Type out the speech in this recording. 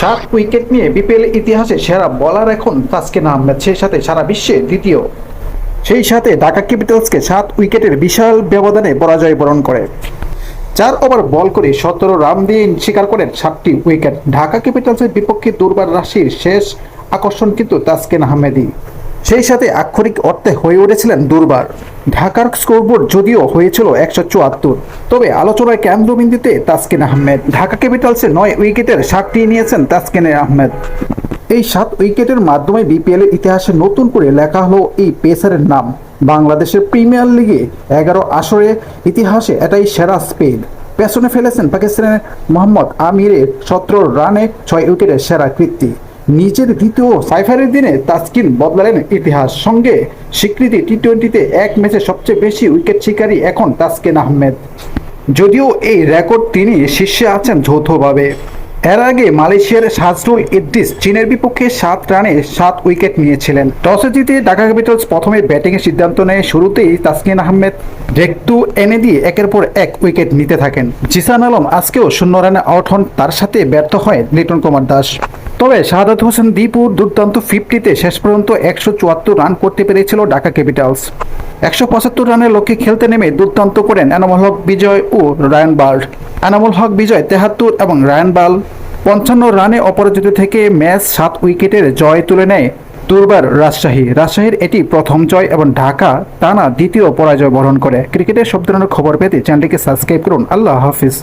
সাত উইকেট নিয়ে বিপিএল ইতিহাসে সেরা বলার এখন তাসকিন আহমেদ, সেই সাথে সারা বিশ্বে দ্বিতীয়। সেই সাথে ঢাকা ক্যাপিটালসকে সাত উইকেটের বিশাল ব্যবধানে পরাজয় বরণ করে। চার ওভার বল করে সতেরো রান দিয়ে স্বীকার করেন সাতটি উইকেট ঢাকা ক্যাপিটালসের বিপক্ষে দুর্বার রাশির শেষ আকর্ষণ কিন্তু তাসকিন আহমেদই। সেই সাথে আক্ষরিক অর্থে হয়ে উঠেছিলেন দুর্বার। ঢাকার স্কোরবোর্ড যদিও হয়েছিল একশো চুয়াত্তর, তবে আলোচনায় কেন্দ্রবিন্দুতে তাসকিন আহমেদ। ঢাকা ক্যাপিটালসে নয় উইকেটের সাতটি নিয়েছেন তাসকিন আহমেদ। এই সাত উইকেটের মাধ্যমে বিপিএল এর ইতিহাসে নতুন করে লেখা হলো এই পেসারের নাম। বাংলাদেশের প্রিমিয়ার লিগে এগারো আসরে ইতিহাসে এটাই সেরা স্পেড। পেছনে ফেলেছেন পাকিস্তানের মোহাম্মদ আমিরের সতেরো রানে ছয় উইকেটের সেরা কীর্তি। নিজের দ্বিতীয় সাইফারের দিনে তাসকিন বদলালেন ইতিহাস। সঙ্গে স্বীকৃতি টি টোয়েন্টিতে এক ম্যাচে সবচেয়ে বেশি উইকেট শিকারী এখন তাসকিন আহমেদ। যদিও এই রেকর্ড তিনি শীর্ষে আছেন যৌথভাবে। এর আগে মালয়েশিয়ার সাজরুল ইদ্রিস চীনের বিপক্ষে সাত রানে সাত উইকেট নিয়েছিলেন। টসে জিতে ঢাকা ক্যাপিটালস প্রথমে ব্যাটিংয়ের সিদ্ধান্ত নেয় শুরুতেই তাসকিন আহমেদ। ডেকটু এনে দিয়ে একের পর এক উইকেট নিতে থাকেন। জিসান আলম আজকেও শূন্য রানে আউট হন, তার সাথে ব্যর্থ হয় লিটন কুমার দাস। তবে শাহাদাত হোসেন দীপুর দুর্দান্ত ফিফটিতে শেষ পর্যন্ত একশো চুয়াত্তর রান করতে পেরেছিল ঢাকা ক্যাপিটালস। একশো পঁচাত্তর রানের লক্ষ্যে খেলতে নেমে দুর্দান্ত করেন এনামুল হক বিজয় ও রায়ান বার্ড এনামুল হক বিজয় তেহাত্তর এবং রায়ান বাল পঞ্চান্ন রানে অপরাজিত থেকে ম্যাচ সাত উইকেটের জয় তুলে নেয় দুর্বার রাজশাহী। রাজশাহীর এটি প্রথম জয় এবং ঢাকা টানা দ্বিতীয় পরাজয় বরণ করে। ক্রিকেটের সব ধরনের খবর পেতে চ্যানেলটিকে সাবস্ক্রাইব করুন। আল্লাহ হাফিজ।